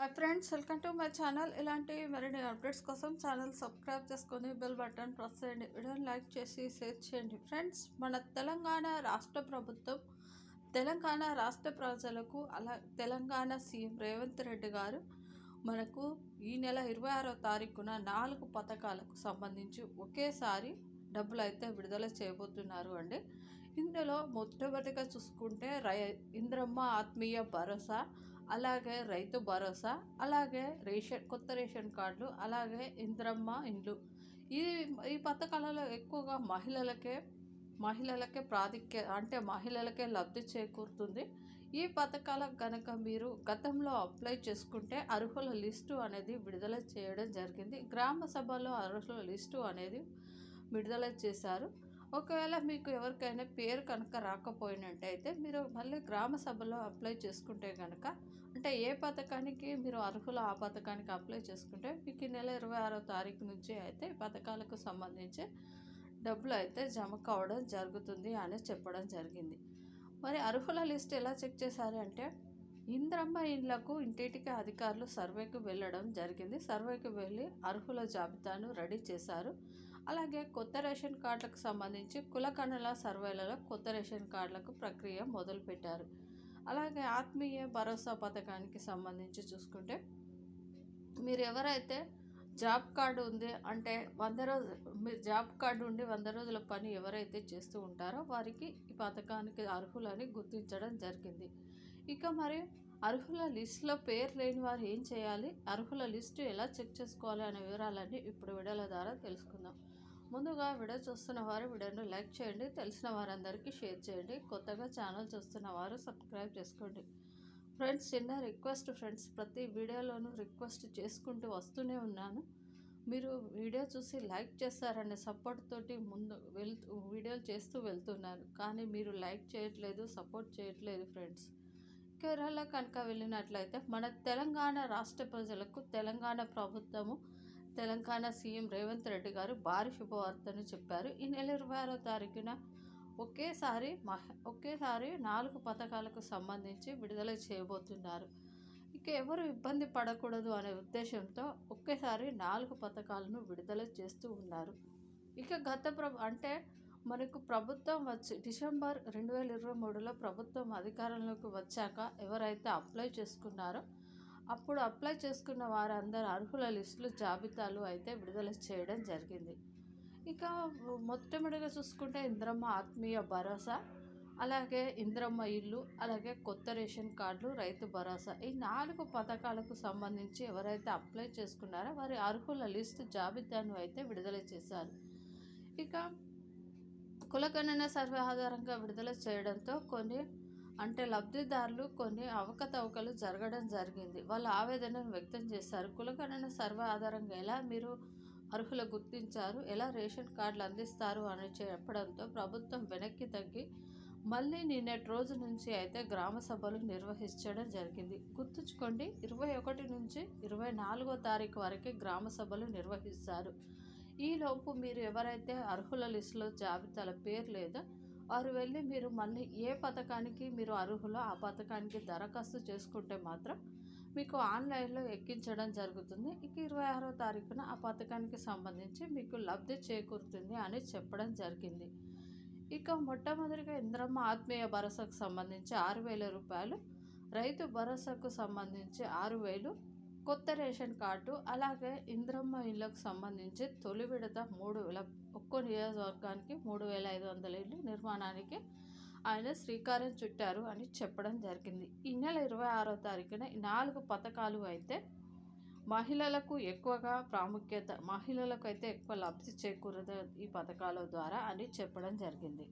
Hi friends welcome to my channel ఇలాంటి మరిన్ని updates కోసం ఛానల్ సబ్స్క్రైబ్ చేసుకొని బెల్ బటన్ ప్రెస్ చేయండి. వీడియోని లైక్ చేసి షేర్ చేయండి. ఫ్రెండ్స్ మన తెలంగాణ రాష్ట్ర ప్రభుత్వం తెలంగాణ రాష్ట్ర ప్రజలకు అలా తెలంగాణ సీఎం రేవంత్ రెడ్డి గారు మనకు ఈ నెల ఇరవై ఆరో తారీఖున నాలుగు పథకాలకు సంబంధించి ఒకేసారి డబ్బులు అయితే విడుదల చేయబోతున్నారు అండి. ఇందులో మొట్టమొదటిగా చూసుకుంటే రై ఇంద్రమ్మ ఆత్మీయ భరోసా అలాగే రైతు భరోసా అలాగే రేషన్ కొత్త రేషన్ కార్డులు అలాగే ఇంద్రమ్మ ఇండ్లు. ఈ ఈ పథకాలలో ఎక్కువగా మహిళలకే మహిళలకే ప్రాధిక్య అంటే మహిళలకే లబ్ధి చేకూరుతుంది. ఈ పథకాలకు కనుక మీరు గతంలో అప్లై చేసుకుంటే అర్హుల లిస్టు అనేది విడుదల చేయడం జరిగింది. గ్రామ సభలో అర్హుల లిస్టు అనేది విడుదల చేశారు. ఒకవేళ మీకు ఎవరికైనా పేరు కనుక రాకపోయినట్టయితే మీరు మళ్ళీ గ్రామ సభలో అప్లై చేసుకుంటే కనుక అంటే ఏ పథకానికి మీరు అర్హులు ఆ పథకానికి అప్లై చేసుకుంటే మీకు ఈ నెల ఇరవై ఆరో తారీఖు నుంచి అయితే ఈ పథకాలకు సంబంధించి డబ్బులు అయితే జమ కావడం జరుగుతుంది అని చెప్పడం జరిగింది. మరి అర్హుల లిస్ట్ ఎలా చెక్ చేశారు అంటే ఇంద్రమ్మ ఇండ్లకు ఇంటింటికి అధికారులు సర్వేకు వెళ్ళడం జరిగింది. సర్వేకి వెళ్ళి అర్హుల జాబితాను రెడీ చేశారు. అలాగే కొత్త రేషన్ కార్డులకు సంబంధించి కులకణుల సర్వేలలో కొత్త రేషన్ కార్డులకు ప్రక్రియ మొదలుపెట్టారు. అలాగే ఆత్మీయ భరోసా పథకానికి సంబంధించి చూసుకుంటే మీరు ఎవరైతే జాబ్ కార్డు ఉంది అంటే వంద రోజు మీరు జాబ్ కార్డు ఉండి వంద రోజుల పని ఎవరైతే చేస్తూ ఉంటారో వారికి ఈ పథకానికి అర్హులని గుర్తించడం జరిగింది. ఇక మరి అర్హుల లిస్టులో పేరు లేని వారు ఏం చేయాలి? అర్హుల లిస్టు ఎలా చెక్ చేసుకోవాలి అనే వివరాలన్నీ ఇప్పుడు వీడియోల ద్వారా తెలుసుకుందాం. ముందుగా వీడియో చూస్తున్న వారు వీడియోను లైక్ చేయండి తెలిసిన వారందరికీ షేర్ చేయండి కొత్తగా ఛానల్ చూస్తున్న వారు సబ్స్క్రైబ్ చేసుకోండి. ఫ్రెండ్స్ చిన్న రిక్వెస్ట్ ఫ్రెండ్స్ ప్రతి వీడియోలోనూ రిక్వెస్ట్ చేసుకుంటూ వస్తూనే ఉన్నాను. మీరు వీడియో చూసి లైక్ చేస్తారనే సపోర్ట్ తోటి ముందు వెళ్తూ వీడియోలు చేస్తూ వెళ్తున్నాను కానీ మీరు లైక్ చేయట్లేదు సపోర్ట్ చేయట్లేదు ఫ్రెండ్స్. కేరళ కనుక వెళ్ళినట్లయితే మన తెలంగాణ రాష్ట్ర ప్రజలకు తెలంగాణ ప్రభుత్వము తెలంగాణ సీఎం రేవంత్ రెడ్డి గారు భారీ శుభవార్తను చెప్పారు. ఈ నెల ఇరవై ఆరో తారీఖున ఒకేసారి మహ ఒకేసారి నాలుగు పథకాలకు సంబంధించి విడుదల చేయబోతున్నారు. ఇక ఎవరు ఇబ్బంది పడకూడదు అనే ఉద్దేశంతో ఒకేసారి నాలుగు పథకాలను విడుదల చేస్తూ ఉన్నారు. ఇక గత ప్ర అంటే మనకు ప్రభుత్వం వచ్చి డిసెంబర్ రెండు వేల ఇరవై మూడులో ప్రభుత్వం అధికారంలోకి వచ్చాక ఎవరైతే అప్లై చేసుకున్నారో అప్పుడు అప్లై చేసుకున్న వారందరూ అర్హుల లిస్టులు జాబితాలు అయితే విడుదల చేయడం జరిగింది. ఇక మొట్టమొదటిగా చూసుకుంటే ఇంద్రమ్మ ఆత్మీయ భరోసా అలాగే ఇంద్రమ్మ ఇల్లు అలాగే కొత్త రేషన్ కార్డులు రైతు భరోసా. ఈ నాలుగు పథకాలకు సంబంధించి ఎవరైతే అప్లై చేసుకున్నారో వారి అర్హుల లిస్టు జాబితాను అయితే విడుదల చేశారు. ఇక కులగణన సర్వే ఆధారంగా విడుదల చేయడంతో కొన్ని అంటే లబ్ధిదారులు కొన్ని అవకతవకలు జరగడం జరిగింది. వాళ్ళు ఆవేదనను వ్యక్తం చేశారు. కులగణన సర్వే ఆధారంగా ఎలా మీరు అర్హులు గుర్తించారు? ఎలా రేషన్ కార్డులు అందిస్తారు? అని చెప్పడంతో ప్రభుత్వం వెనక్కి తగ్గి మళ్ళీ నిన్నటి రోజు నుంచి అయితే గ్రామ సభలు నిర్వహించడం జరిగింది. గుర్తుంచుకోండి ఇరవై ఒకటి నుంచి ఇరవై నాలుగో తారీఖు వరకే గ్రామ సభలు నిర్వహిస్తారు ఈలోపు మీరు ఎవరైతే అర్హుల లిస్టులో జాబితాల పేరు లేదో వారు వెళ్ళి మీరు మళ్ళీ ఏ పథకానికి మీరు అర్హులో ఆ పథకానికి దరఖాస్తు చేసుకుంటే మాత్రం మీకు ఆన్లైన్లో ఎక్కించడం జరుగుతుంది. ఇక ఇరవై ఆరో తారీఖున ఆ పథకానికి సంబంధించి మీకు లబ్ధి చేకూరుతుంది అని చెప్పడం జరిగింది. ఇక మొట్టమొదటిగా ఇంద్రమ్మ ఆత్మీయ భరోసాకు సంబంధించి ఆరు వేల రూపాయలు రైతు భరోసాకు సంబంధించి ఆరు వేలు కొత్త రేషన్ కార్డు అలాగే ఇంద్రమ్మ ఇళ్ళకు సంబంధించి తొలి విడత మూడు వేల ఒక్కో నియోజకవర్గానికి మూడు వేల ఐదు వందల ఇళ్ళు నిర్మాణానికి ఆయన శ్రీకారం చుట్టారు అని చెప్పడం జరిగింది. ఈ నెల ఇరవై ఆరో తారీఖున ఈ నాలుగు పథకాలు అయితే మహిళలకు ఎక్కువగా ప్రాముఖ్యత మహిళలకు అయితే ఎక్కువ లబ్ధి చేకూరదు ఈ పథకాల ద్వారా అని చెప్పడం జరిగింది.